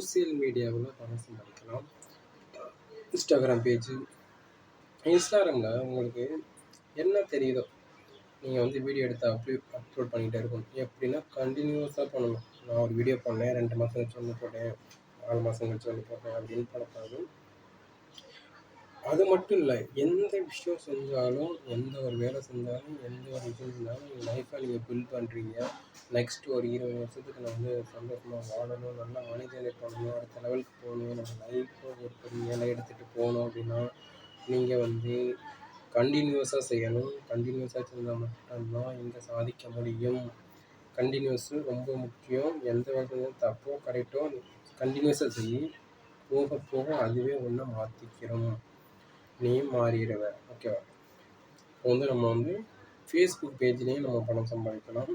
Social மீடியாவில் பணம் சம்பாதிக்கலாம். Instagram page. இன்ஸ்டாகிராமில் உங்களுக்கு என்ன தெரியுதோ நீங்கள் வந்து வீடியோ எடுத்து அப்லோ அப்லோட் பண்ணிகிட்டே இருக்கணும். எப்படின்னா கண்டினியூஸாக பண்ணணும். நான் ஒரு வீடியோ பண்ணேன் ரெண்டு மாதம் கழிச்சு ஒன்று போட்டேன் நாலு மாதம் கழிச்சு ஒன்று போட்டேன் அப்படின்னு பண்ணக்கூடாது அது மட்டும் இல்லை எந்த விஷயம் செஞ்சாலும் எந்த ஒரு வேலை செஞ்சாலும் எந்த ஒரு விஷயம் செஞ்சாலும் நீங்கள் லைஃப்பை நீங்கள் பில்ட் பண்ணுறீங்க நெக்ஸ்ட் ஒரு இருபது வருஷத்துக்கு நான் வந்து சந்தோஷமாக வாழணும் நல்லா மணி ஜெனரேட் பண்ணணும் அடுத்த லெவலுக்கு போகணும் நம்ம லைஃப்பை ஒரு பெரிய நிலை எடுத்துகிட்டு போகணும் அப்படின்னா நீங்கள் வந்து கண்டினியூஸாக செய்யணும். கண்டினியூஸாக செஞ்சால் மட்டும்தான் இங்கே சாதிக்க முடியும். கண்டினியூஸு ரொம்ப முக்கியம். எந்த வகையும் தப்போ கரெக்டோ கண்டினியூஸாக செய் போக போக அதுவே ஒன்றை மாற்றிக்கிறோம் நீ மாறிடுவ. ஓகேவா இப்போ வந்து நம்ம வந்து ஃபேஸ்புக் பேஜ்லேயும் நம்ம பணம் சம்பாதிக்கலாம்.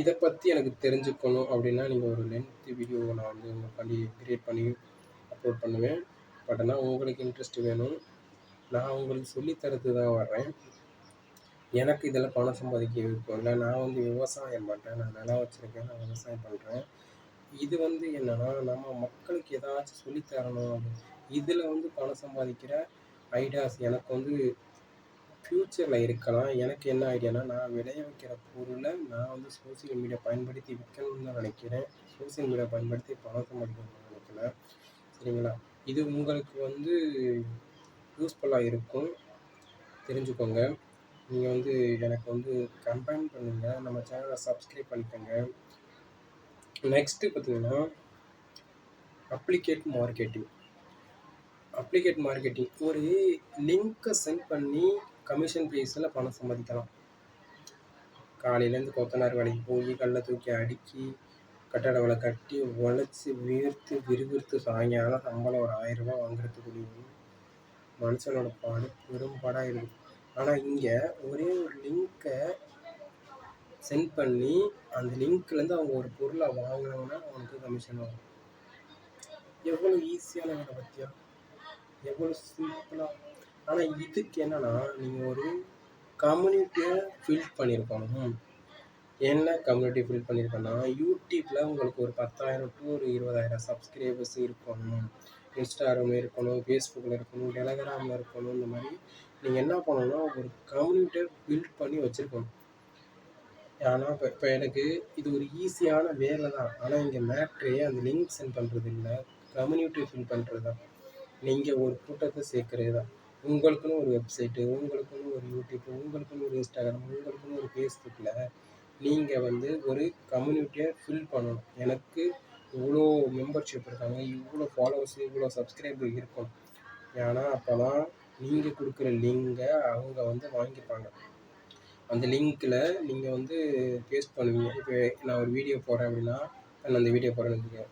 இதை பற்றி எனக்கு தெரிஞ்சுக்கணும் அப்படின்னா நீங்கள் ஒரு லென்த்து வீடியோ நான் வந்து உங்களுக்காண்டி கிரியேட் பண்ணி அப்லோட் பண்ணுவேன். பட் ஆனால் உங்களுக்கு இன்ட்ரெஸ்ட் வேணும். நான் உங்களுக்கு சொல்லித்தரத்து தான் வர்றேன். எனக்கு இதில் பணம் சம்பாதிக்க விருப்பம் இல்லை. நான் வந்து விவசாயம் பண்ணுறேன் நான் நிலம் வச்சுருக்கேன். நான் விவசாயம் பண்ணுறேன் இது வந்து என்னென்னா நம்ம மக்களுக்கு ஏதாச்சும் சொல்லித்தரணும். இதில் வந்து பணம் சம்பாதிக்கிற ஐடியாஸ் எனக்கு வந்து ஃப்யூச்சரில் இருக்கலாம். எனக்கு என்ன ஐடியானா நான் விளைய வைக்கிற பொருளை நான் வந்து சோசியல் மீடியா பயன்படுத்தி விற்கணும்னு தான் நினைக்கிறேன். சோசியல் மீடியா பயன்படுத்தி பணம் சம்பாதிக்கணும்னு நினைக்கல சரிங்களா? இது உங்களுக்கு வந்து யூஸ்ஃபுல்லாக இருக்கும். தெரிஞ்சுக்கோங்க. நீங்கள் வந்து எனக்கு வந்து கம்பைன் பண்ணுங்கள் நம்ம சேனலை சப்ஸ்கிரைப் பண்ணிக்கோங்க. நெக்ஸ்ட்டு பார்த்தீங்கன்னா அப்ளிகேட் மார்க்கெட்டிங் அப்ளிகேட் மார்க்கெட்டிங். ஒரு லிங்க்கை சென்ட் பண்ணி கமிஷன் ப்ரைஸில் பணம் சம்பாதிக்கலாம். காலையிலேருந்து கொத்தனார் வேலைக்கு போய் கல்லை தூக்கி அடுக்கி கட்டட வேலை கட்டி உழைச்சி வீர்த்து விறுவிறுத்து சாயங்காலம் சம்பளம் ஒரு ஆயிரரூபா வாங்குறதுக்குள்ளேயும் மனுஷனோட பாடு பெரும்பாடாக இருக்கும் ஆனால் இங்கே ஒரே ஒரு லிங்க்கை சென்ட் பண்ணி அந்த லிங்க்லேருந்து அவங்க ஒரு பொருளை வாங்கினாங்கன்னா அவனுக்கு கமிஷன் வரும். எவ்வளோ ஈஸியான வேலை பற்றியா எவ்வளோ சிம்பிளாக ஆனால் இதுக்கு என்னென்னா நீங்கள் ஒரு கம்யூனிட்டியை ஃபில்ட் பண்ணியிருக்கணும் என்ன கம்யூனிட்டி ஃபில் பண்ணியிருக்கோன்னா யூடியூப்பில் உங்களுக்கு ஒரு பத்தாயிரம் டு ஒரு இருபதாயிரம் சப்ஸ்கிரைபர்ஸ் இருக்கணும். இன்ஸ்டாகிராமில் இருக்கணும் ஃபேஸ்புக்கில் இருக்கணும் டெலகிராமில் இருக்கணும் இந்த மாதிரி நீங்கள் என்ன பண்ணணும்னா ஒரு கம்யூனிட்டியை பில்ட் பண்ணி வச்சுருக்கணும். ஆனால் இப்போ இப்போ எனக்கு இது ஒரு ஈஸியான வேலை தான். ஆனால் இங்கே மேட்ரே அந்த லிங்க் சென்ட் பண்ணுறது இல்லை. கம்யூனிட்டி ஃபில் பண்ணுறது தான் நீங்கள் ஒரு கூட்டத்தை சேர்க்குறது தான் உங்களுக்குன்னு ஒரு வெப்சைட்டு உங்களுக்குன்னு ஒரு யூடியூப் உங்களுக்குன்னு ஒரு இன்ஸ்டாகிராம் உங்களுக்குன்னு ஒரு ஃபேஸ்புக்கில் நீங்கள் வந்து ஒரு கம்யூனிட்டியை ஃபில் பண்ணணும். எனக்கு இவ்வளோ மெம்பர்ஷிப் இருக்காங்க இவ்வளோ ஃபாலோவர்ஸ் இவ்வளோ சப்ஸ்கிரைபர் இருக்கும் ஏன்னா அப்போ தான் நீங்கள் கொடுக்குற லிங்கை அவங்க வந்து வாங்கிப்பாங்க. அந்த லிங்க்கில் நீங்கள் வந்து பேஸ்ட் பண்ணுவீங்க. இப்போ நான் ஒரு வீடியோ போடுறேன் அப்படின்னா நான் அந்த வீடியோ போடுறேன்னு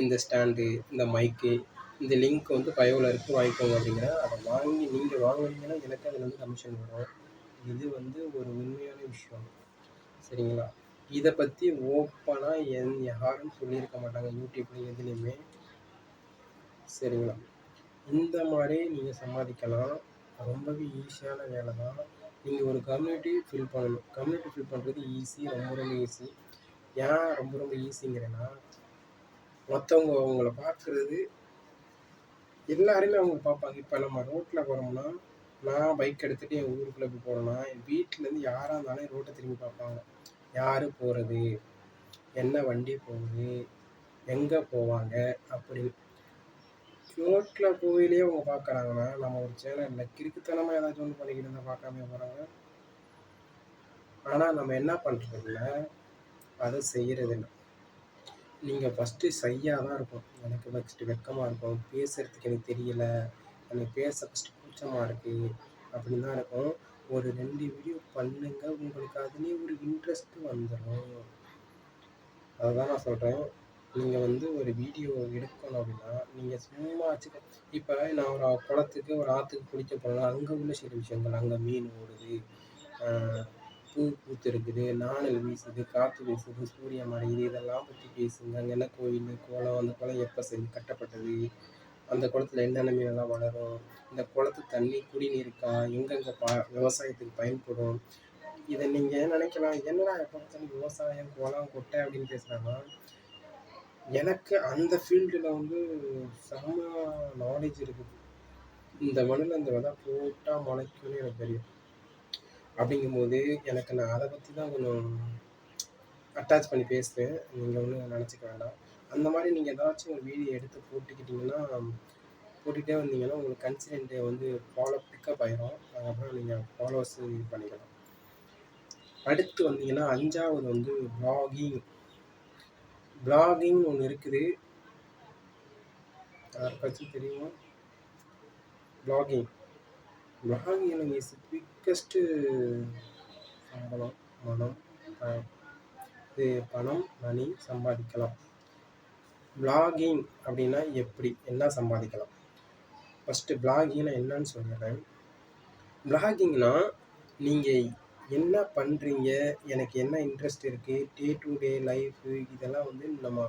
இந்த ஸ்டாண்டு இந்த மைக்கு இந்த லிங்க் வந்து பயோவில் இருக்குது வாங்கிக்கோங்க அப்படிங்கிறேன். அதை வாங்கி நீங்கள் வாங்குனீங்கன்னா எனக்கு அதில் வந்து கமிஷன் வரும். இது வந்து ஒரு உண்மையான விஷயம். சரிங்களா? இதை பற்றி ஓப்பனாக என் யாரும் சொல்லியிருக்க மாட்டாங்க யூடியூப்ல எதுலேயுமே. சரிங்களா? இந்த மாதிரி நீங்கள் சம்பாதிக்கலாம் ரொம்பவே ஈஸியான வேலை தான். நீங்கள் ஒரு கம்யூனிட்டி ஃபில் பண்ணணும். கம்யூனிட்டி ஃபில் பண்ணுறது ஈஸி ரொம்ப ரொம்ப ஈஸி ஏன் ரொம்ப ரொம்ப ஈஸிங்கிறேன்னா மற்றவங்க அவங்கள பார்க்குறது எல்லாருமே அவங்க பார்ப்பாங்க. இப்போ நம்ம ரோட்டில் போகிறோம்னா நான் பைக் எடுத்துகிட்டு என் ஊருக்குள்ளே போய் போகிறேன்னா என் வீட்டிலேருந்து யாராக இருந்தாலும் ரோட்டை திரும்பி பார்ப்பாங்க. யார் போகிறது என்ன வண்டி போகுது? எங்கே போவாங்க? அப்படின்னு. ரோட்டில் போயிலே அவங்க பார்க்குறாங்கன்னா நம்ம ஒரு சேனலில் கிறுக்குத்தனமாக ஏதாச்சும் ஒன்று பண்ணிக்கிட்டு இருந்தால் பார்க்காம போகிறாங்க ஆனால் நம்ம என்ன பண்ணுறதில்ல அதை செய்கிறதில்லை நீங்கள் ஃபஸ்ட்டு ஷையாக தான் இருக்கும் எனக்கு ஃபஸ்ட்டு வெட்கமாக இருக்கும். பேசுகிறதுக்கு எனக்கு தெரியல. எனக்கு பேச ஃபஸ்ட்டு கூச்சமாக இருக்குது அப்படின்னு தான் இருக்கும். ஒரு ரெண்டு வீடியோ பண்ணுங்க. உங்களுக்கு அதுலேயே ஒரு இன்ட்ரெஸ்ட்டு வந்துடும் அதுதான் நான் சொல்கிறேன் நீங்கள் வந்து ஒரு வீடியோ எடுக்கணும் அப்படின்னா நீங்கள் சும்மா வச்சுக்க இப்போ நான் ஒரு குளத்துக்கு ஒரு ஆற்றுக்கு குளிக்க போனேன் அங்கே உள்ள சில விஷயங்கள் அங்கே மீன் ஓடுது. பூ பூத்திருக்குது நாணல் வீசுது காற்று வீசுது சூரியன் மறையுது இதெல்லாம் பற்றி பேசுங்க. அங்கே என்ன கோயில் கோலம் அந்த குளம் எப்போ செஞ்சு கட்டப்பட்டது? அந்த குளத்துல என்னென்ன மீனெல்லாம் வளரும்? இந்த குளத்து தண்ணி குடிநீருக்கா? எங்கெங்கே பா விவசாயத்துக்கு பயன்படும்? இதை நீங்கள் நினைக்கலாம்? என்னடா எப்போ பார்த்தாலும் விவசாயம் குளம் கொட்டை அப்படின்னு பேசுகிறாங்கன்னா எனக்கு அந்த ஃபீல்டில் வந்து செம்ம நாலேஜ் இருக்குது. இந்த மண்ணில் இந்த விதை போட்டால் முளைக்கும்னு எனக்கு தெரியும். அப்படிங்கும்போது எனக்கு நான் அதை பற்றி தான் கொஞ்சம் அட்டாச் பண்ணி பேசுகிறேன் நீங்கள் ஒன்றும் நினச்சிக்க வேண்டாம். அந்த மாதிரி நீங்கள் ஏதாச்சும் ஒரு வீடியோ எடுத்து போட்டுக்கிட்டிங்கன்னா போட்டுக்கிட்டே வந்தீங்கன்னா உங்களுக்கு கன்சிடென்ட்டு வந்து ஃபாலோ பிக்கப் ஆயிரும். அதுக்கப்புறம் நீங்கள் ஃபாலோவர்ஸ் இது பண்ணிக்கலாம். அடுத்து வந்தீங்கன்னா அஞ்சாவது வந்து ப்ளாகிங் ப்ளாகிங் ஒன்று இருக்குது. யாருக்காச்சும் தெரியுமா? ப்ளாகிங் ப்ளாகிங் இஸ் பிக்கஸ்ட்டு சம்பளம் மனம் இது பணம் மணி சம்பாதிக்கலாம். ப்ளாகிங் அப்படின்னா எப்படி? என்ன சம்பாதிக்கலாம்? ஃபஸ்ட்டு பிளாகிங்னா என்னன்னு சொல்லிடுறேன் பிளாகிங்னா நீங்கள் என்ன பண்ணுறீங்க எனக்கு என்ன இன்ட்ரெஸ்ட் இருக்குது டே டு டே லைஃபு இதெல்லாம் வந்து நம்ம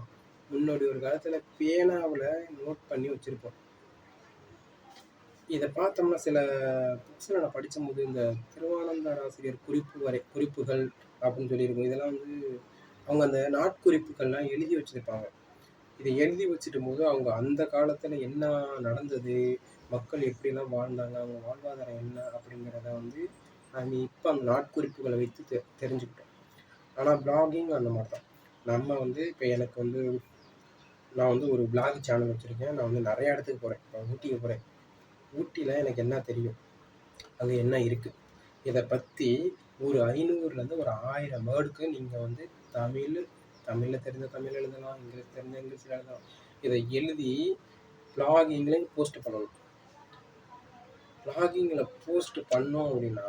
முன்னாடி ஒரு காலத்தில் பேனாவில் நோட் பண்ணி வச்சுருப்போம். இதை பார்த்தோம்னா சில புக்ஸில் நான் படிக்கும்போது இந்த திருவானந்தார் ஆசிரியர் குறிப்பு வரை குறிப்புகள் அப்படின்னு சொல்லியிருக்கோம். இதெல்லாம் வந்து அவங்க அந்த நாட்குறிப்புகள்லாம் எழுதி வச்சுருப்பாங்க. இதை எழுதி வச்சுட்டும் போது அவங்க அந்த காலத்தில் என்ன நடந்தது மக்கள் எப்படிலாம் வாழ்ந்தாங்க அவங்க வாழ்வாதாரம் என்ன அப்படிங்கிறத வந்து நம்ம இப்போ அந்த நாட்குறிப்புகளை வைத்து தெ தெரிஞ்சுக்கிட்டோம். ஆனால் பிளாகிங் அந்த மாதிரி தான் நம்ம வந்து இப்போ எனக்கு வந்து நான் வந்து ஒரு பிளாக் சேனல் வச்சுருக்கேன். நான் வந்து நிறையா இடத்துக்கு போகிறேன் இப்போ ஊட்டிக்கு போகிறேன் ஊட்டியில் எனக்கு என்ன தெரியும்? அங்கே என்ன இருக்குது இதை பற்றி ஒரு ஐநூறுலேருந்து ஒரு ஆயிரம் வேர்டுக்கு நீங்கள் வந்து தமிழ் தமிழில் தெரிஞ்ச தமிழ் எழுதலாம் இங்கிலீஷ் தெரிஞ்ச இங்கிலீஷில் எழுதலாம். இதை எழுதி ப்ளாகிங்லேயும் போஸ்ட் பண்ணணும். ப்ளாகிங்கில் போஸ்ட் பண்ணோம் அப்படின்னா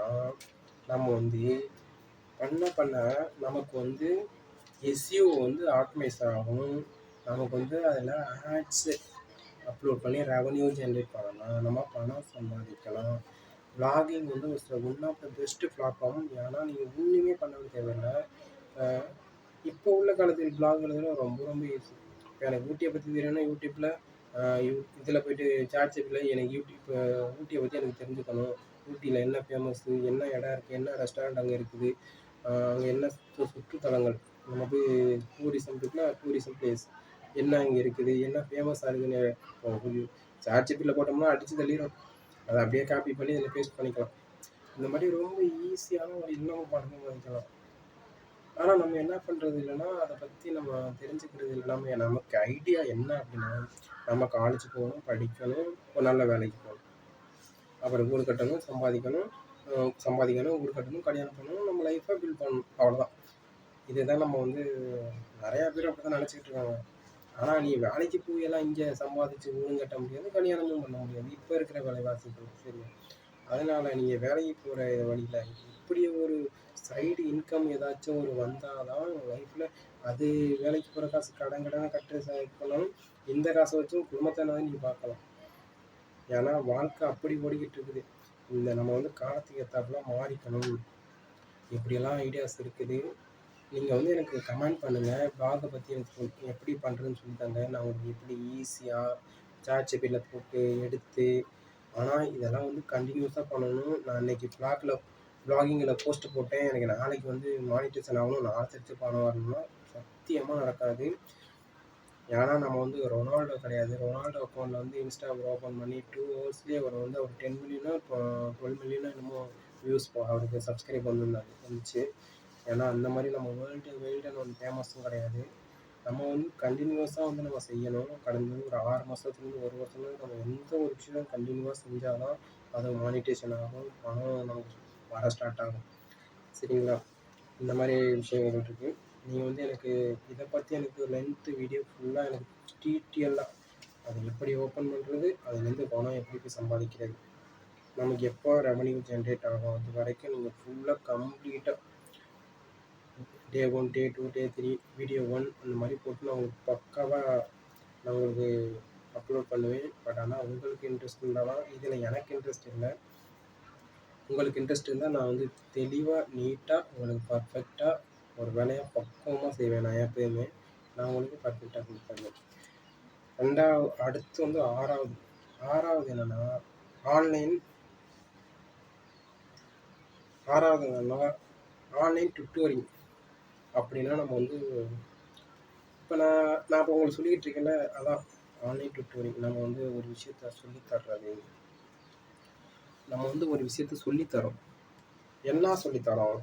நம்ம வந்து பண்ண பண்ண நமக்கு வந்து எஸ்யூ வந்து ஆப்டிமைஸ் ஆகும். நமக்கு வந்து அதில் ஆட்ஸு அப்லோட் பண்ணி ரெவன்யூ ஜென்ரேட் பண்ணலாம் நம்ம பணம் சம்பாதிக்கலாம். வ்ளாகிங் வந்து ஒரு one of the best platform ஏன்னா நீங்கள் ஒன்றுமே பண்ண தேவையில்லை. இப்போ உள்ள காலத்தில் பிளாக் எழுதுனா ரொம்ப ரொம்ப ஈஸி இப்போ எனக்கு ஊட்டியை பற்றி தெரியும்னா யூடியூப்பில் யூ இதில் போய்ட்டு சாட் செப்பில் எனக்கு யூடியூப் ஊட்டியை பற்றி எனக்கு தெரிஞ்சுக்கணும். ஊட்டியில் என்ன ஃபேமஸ்ஸு என்ன இடம் இருக்குது என்ன ரெஸ்டாரண்ட் அங்கே இருக்குது அங்கே என்ன சுற்றுத்தலங்கள். நம்ம போய் டூரிசம் இருக்குன்னா டூரிசம் பிளேஸ் என்ன இங்கே இருக்குது? என்ன ஃபேமஸ் இருக்குதுன்னு சார்ஜ் ஜிபியில் போட்டோம்னா அடித்து தள்ளிடும் அதை அப்படியே காப்பி பண்ணி இதில் பேஸ்ட் பண்ணிக்கலாம். இந்த மாதிரி ரொம்ப ஈஸியான ஒரு இன்னமும் பண்ணணும் பண்ணிக்கலாம் ஆனால் நம்ம என்ன பண்ணுறது இல்லைன்னா அதை பற்றி நம்ம தெரிஞ்சுக்கிறது இல்லாமல் நமக்கு ஐடியா என்ன அப்படின்னா நம்ம காலேஜ் போகணும் படிக்கணும் ஒரு நல்ல வேலைக்கு போகணும். அப்புறம் ஊர் கட்டணும் சம்பாதிக்கணும் சம்பாதிக்கணும் ஊர் கட்டணும் கல்யாணம் பண்ணணும் நம்ம லைஃப்பை பில்ட் பண்ணணும். அவ்வளோதான் இதுதான் நம்ம வந்து நிறையா பேர் அப்படி தான் நினச்சிக்கிட்டு இருக்காங்க. ஆனால் நீ வேலைக்கு போய் எல்லாம் இங்கே சம்பாதிச்சு ஊரும் கட்ட முடியாது கல்யாணமும் பண்ண முடியாது. இப்போ இருக்கிற விலைவாசிகள் சரி அதனால் நீங்கள் வேலைக்கு போகிற வழியில் இப்படி ஒரு சைடு இன்கம் ஏதாச்சும் ஒரு வந்தால் தான் லைஃப்பில் அது வேலைக்கு போகிற காசு கடன் கடன் கட்டு பண்ணாலும் இந்த காசை வச்சும் குடும்பத்தை நீங்கள் பார்க்கலாம். ஏன்னா வாழ்க்கை அப்படி ஓடிக்கிட்டு இருக்குது. இந்த நம்ம வந்து காலத்துக்கு ஏற்றாப்புல மாறிக்கணும். இப்படியெல்லாம் ஐடியாஸ் இருக்குது. நீங்கள் வந்து எனக்கு கமெண்ட் பண்ணுங்கள் பிளாகை பற்றி எனக்கு எப்படி பண்ணுறதுன்னு சொல்லி தாங்க நான் உங்களுக்கு எப்படி ஈஸியாக சாட் ஜிபியில் போட்டு எடுத்து ஆனால் இதெல்லாம் வந்து கண்டினியூஸாக பண்ணணும். நான் இன்றைக்கி ப்ளாகில் ப்ளாகிங்கில் போஸ்ட் போட்டேன். எனக்கு நாளைக்கு வந்து மானிட்டேஷன் ஆகணும். நான் ஆசரித்து பணம் வரணும்னா சத்தியமாக நடக்காது. ஏன்னா நம்ம வந்து ரொனால்டோ கிடையாது. ரொனால்டோ அக்கௌண்ட்டில் வந்து இன்ஸ்டாகிராம் ஓப்பன் பண்ணி டூ ஹவர்ஸ்லேயே அவர் வந்து அவர் டென் மில்லியனோ இப்போ டுவெல் மில்லியனோ என்னமோ வியூஸ் அவருக்கு சப்ஸ்கிரைப் வந்துருந்தாங்க வந்துச்சு. ஏன்னா அந்த மாதிரி நம்ம வேர்ல்டு வேர்ல்டுன்னு ஒன்று ஃபேமஸும் கிடையாது. நம்ம வந்து கண்டினியூஸாக வந்து நம்ம செய்யணும். கடந்த ஒரு ஆறு மாதத்துலேருந்து ஒரு வருஷத்துலேருந்து நம்ம எந்த ஒரு விஷயம் கண்டினியூவாக செஞ்சால் தான் அது மானிட்டேஷன் ஆகும் பணம் நமக்கு வர ஸ்டார்ட் ஆகும். சரிங்களா? இந்த மாதிரி விஷயங்கள் இருக்குது நீங்கள் வந்து எனக்கு இதை பற்றி எனக்கு லென்த்து வீடியோ ஃபுல்லாக எனக்கு டீட்டெயிலாக அது எப்படி ஓப்பன் பண்ணுறது அதுலேருந்து பணம் எப்படி போய் சம்பாதிக்கிறது? நமக்கு எப்போ ரெவன்யூ ஜென்ரேட் ஆகும்? அது வரைக்கும் நீங்கள் ஃபுல்லாக கம்ப்ளீட்டாக day one day two day three video one அந்த மாதிரி போட்டு நான் உங்களுக்கு பக்காவாக நான் உங்களுக்கு அப்லோட் பண்ணுவேன். பட் ஆனால் உங்களுக்கு இன்ட்ரெஸ்ட் இருந்தாலும் இதில் எனக்கு இன்ட்ரெஸ்ட் இல்லை. உங்களுக்கு இன்ட்ரெஸ்ட் இருந்தால் நான் வந்து தெளிவாக நீட்டாக உங்களுக்கு பர்ஃபெக்டாக ஒரு வேலையை பக்குவமாக செய்வேன் நான் எப்பயுமே. நான் உங்களுக்கு பர்ஃபெக்டாக கொடுப்பேன். ரெண்டாவது அடுத்து வந்து ஆறாவது. ஆறாவது என்னென்னா ஆன்லைன் ஆறாவது என்னென்னா ஆன்லைன் டுட்டோரிங் அப்படின்னா நம்ம வந்து இப்போ நான் நான் இப்போ உங்களுக்கு சொல்லிக்கிட்டு இருக்கேன்ல அதான் ஆன்லைன் டுட்டோரியல் நம்ம வந்து ஒரு விஷயத்த சொல்லி தர்றது. நம்ம வந்து ஒரு விஷயத்த சொல்லித்தரோம் என்ன சொல்லித்தரோம்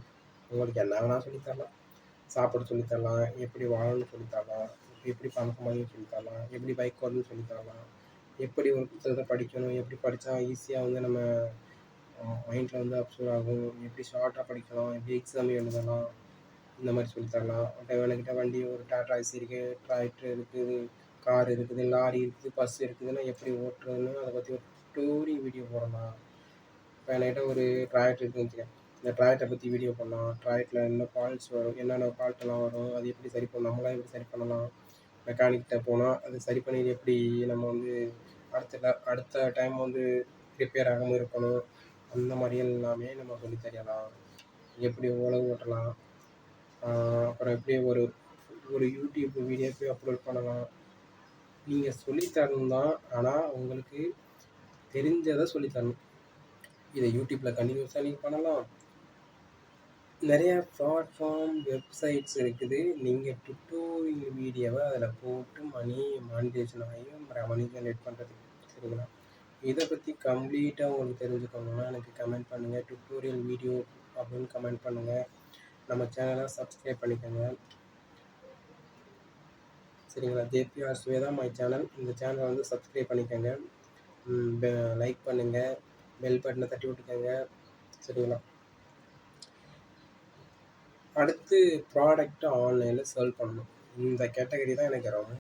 உங்களுக்கு என்ன வேணால் சொல்லித்தரலாம் சாப்பிட சொல்லித்தரலாம் எப்படி வாழணும்னு சொல்லித்தரலாம் எப்படி பணம் சொல்லித்தரலாம் எப்படி பைக் வரணும்னு சொல்லித்தரலாம் எப்படி ஒரு புத்தகத்தை படிக்கணும். எப்படி படித்தா ஈஸியாக வந்து நம்ம மைண்டில் வந்து அப்சர்வ் ஆகும். எப்படி ஷார்ட்டாக படிக்கலாம். எப்படி எக்ஸாம் எழுதலாம். இந்த மாதிரி சொல்லித்தரலாம் டிரைவர்கிட்ட வண்டி ஒரு டாட்டா இருக்குது டிராக்டர் இருக்குது கார் இருக்குது லாரி இருக்குது பஸ் இருக்குதுன்னா எப்படி ஓட்டுறதுன்னு அதை பற்றி ஒரு டூரிங் வீடியோ போடலாம் இப்போ என்கிட்ட ஒரு டிராக்டர் இருக்குன்னு வச்சுக்கேன். இந்த டிராக்டரை பற்றி வீடியோ பண்ணலாம் டிராக்டரில் என்ன ஃபால்ட்ஸ் வரும் என்னென்ன ஃபால்ட்டெல்லாம் வரும் அது எப்படி சரி பண்ணலாம் நம்மளாம் எப்படி சரி பண்ணலாம். மெக்கானிக்கிட்ட போனால் அது சரி பண்ணி எப்படி நம்ம வந்து அடுத்த அடுத்த டைம் வந்து ரிப்பேர் ஆகாமல் இருக்கணும். அந்த மாதிரி எல்லாமே நம்ம சொல்லி தெரியலாம் எப்படி உழவு ஓட்டலாம் அப்புறம் எப்படி ஒரு ஒரு யூடியூப் வீடியோ போய் அப்லோட் பண்ணலாம். நீங்கள் சொல்லித்தரணும் தான் ஆனால் உங்களுக்கு தெரிஞ்சதை சொல்லித்தரணும். இதை யூடியூப்பில் கண்டினியூஸாக நீங்கள் பண்ணலாம். நிறையா ப்ளாட்ஃபார்ம் வெப்சைட்ஸ் இருக்குது. நீங்கள் டுட்டோரியல் வீடியோவை அதில் போட்டு மணி மானிட்டேஷன் ஆகியும் மணி ஜென்ரேட் பண்ணுறதுக்கு சரிங்களா? இதை பற்றி கம்ப்ளீட்டாக உங்களுக்கு தெரிஞ்சுக்கணுன்னா எனக்கு கமெண்ட் பண்ணுங்கள் டுட்டோரியல் வீடியோ அப்படின்னு கமெண்ட் பண்ணுங்கள் நம்ம சேனலை சப்ஸ்கிரைப் பண்ணிக்கோங்க. சரிங்களா? ஜேபிஆர் சுவேதா மை சேனல் இந்த சேனலை வந்து சப்ஸ்கிரைப் பண்ணிக்கோங்க. லைக் பண்ணுங்கள் பெல் பட்டனை தட்டி விட்டுக்கோங்க. சரிங்களா? அடுத்து ப்ராடக்ட்டை ஆன்லைனில் சேல் பண்ணணும். இந்த கேட்டகரி தான் எனக்கு ரொம்ப